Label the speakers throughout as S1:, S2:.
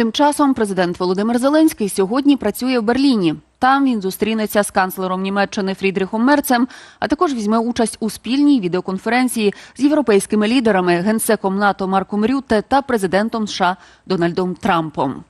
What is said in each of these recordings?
S1: Тим часом президент Володимир Зеленський сьогодні працює в Берліні. Там він зустрінеться з канцлером Німеччини Фрідріхом Мерцем, а також візьме участь у спільній відеоконференції з європейськими лідерами, генсеком НАТО Марком Рютте та президентом США Дональдом Трампом.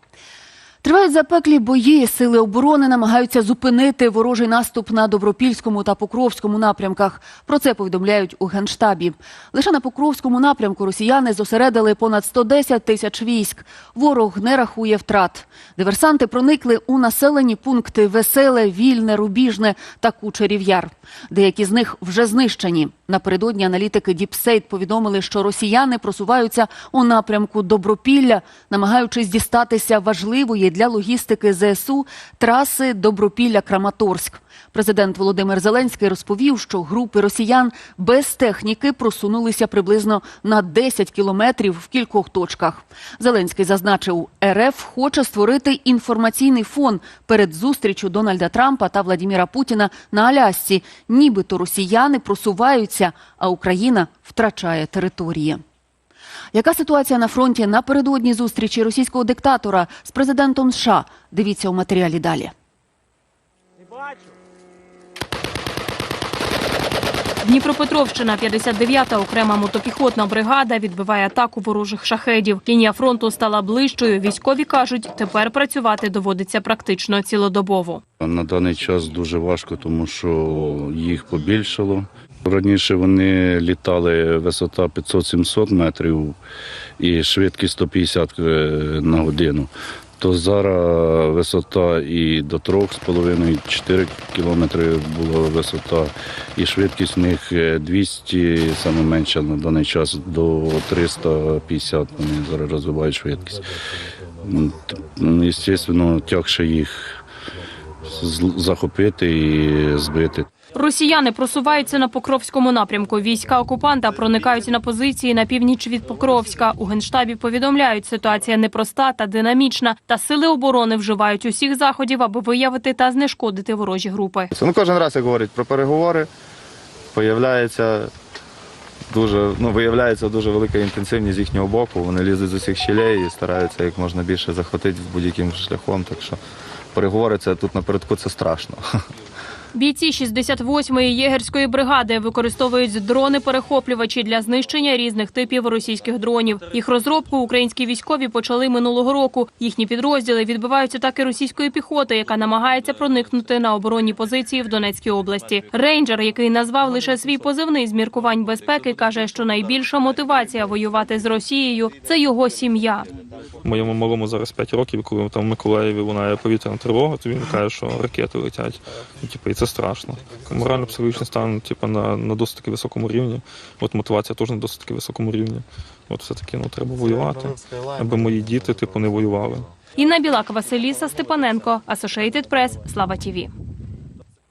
S1: Тривають запеклі бої. Сили оборони намагаються зупинити ворожий наступ на Добропільському та Покровському напрямках. Про це повідомляють у генштабі. Лише на Покровському напрямку росіяни зосередили понад 110 тисяч військ. Ворог не рахує втрат. Диверсанти проникли у населені пункти Веселе, Вільне, Рубіжне та Кучерів Яр. Деякі з них вже знищені. Напередодні аналітики Діпсейт повідомили, що росіяни просуваються у напрямку Добропілля, намагаючись дістатися важливої для логістики ЗСУ траси Добропілля-Краматорськ. Президент Володимир Зеленський розповів, що групи росіян без техніки просунулися приблизно на 10 кілометрів в кількох точках. Зеленський зазначив, РФ хоче створити інформаційний фон перед зустрічю Дональда Трампа та Владіміра Путіна на Алясці. Нібито росіяни просуваються, а Україна втрачає території. Яка ситуація на фронті напередодні зустрічі російського диктатора з президентом США? Дивіться у матеріалі далі.
S2: Дніпропетровщина, 59-та окрема мотопіхотна бригада відбиває атаку ворожих шахедів. Лінія фронту стала ближчою. Військові кажуть, тепер працювати доводиться практично цілодобово.
S3: На даний час дуже важко, тому що їх побільшало. Раніше вони літали висота 500-700 метрів і швидкість 150 на годину. То зараз висота і до 3,5-4 кілометри була висота, і швидкість у них 200, саме менша на даний час, до 350 вони зараз розвивають швидкість. Звісно, тягше їх захопити і збити.
S2: Росіяни просуваються на Покровському напрямку. Війська окупанта проникають на позиції на північ від Покровська. У генштабі повідомляють, ситуація непроста та динамічна. Та сили оборони вживають усіх заходів, аби виявити та знешкодити ворожі групи.
S4: Ну, кожен раз, як говорять про переговори, появляється дуже, ну, виявляється дуже велика інтенсивність з їхнього боку. Вони лізуть з усіх щелей і стараються як можна більше захватити будь-яким шляхом. Так що переговори це тут напередку це страшно.
S2: Бійці 68-ї єгерської бригади використовують дрони-перехоплювачі для знищення різних типів російських дронів. Їх розробку українські військові почали минулого року. Їхні підрозділи відбивають атаки російської піхоти, яка намагається проникнути на оборонні позиції в Донецькій області. Рейнджер, який назвав лише свій позивний з міркувань безпеки, каже, що найбільша мотивація воювати з Росією це його сім'я.
S5: Моєму малому зараз 5 років, коли там в Миколаєві лунає повітряна тривога, то він каже, що ракети летять. І, типу, і це страшно. Морально-психологічний стан типу, на, на досить таки високому рівні. От мотивація теж на досить таки високому рівні. От все-таки ну, треба воювати, аби мої діти типу, не воювали.
S2: Інна Білак, Василіса Степаненко, Associated Press, Слава ТІВІ.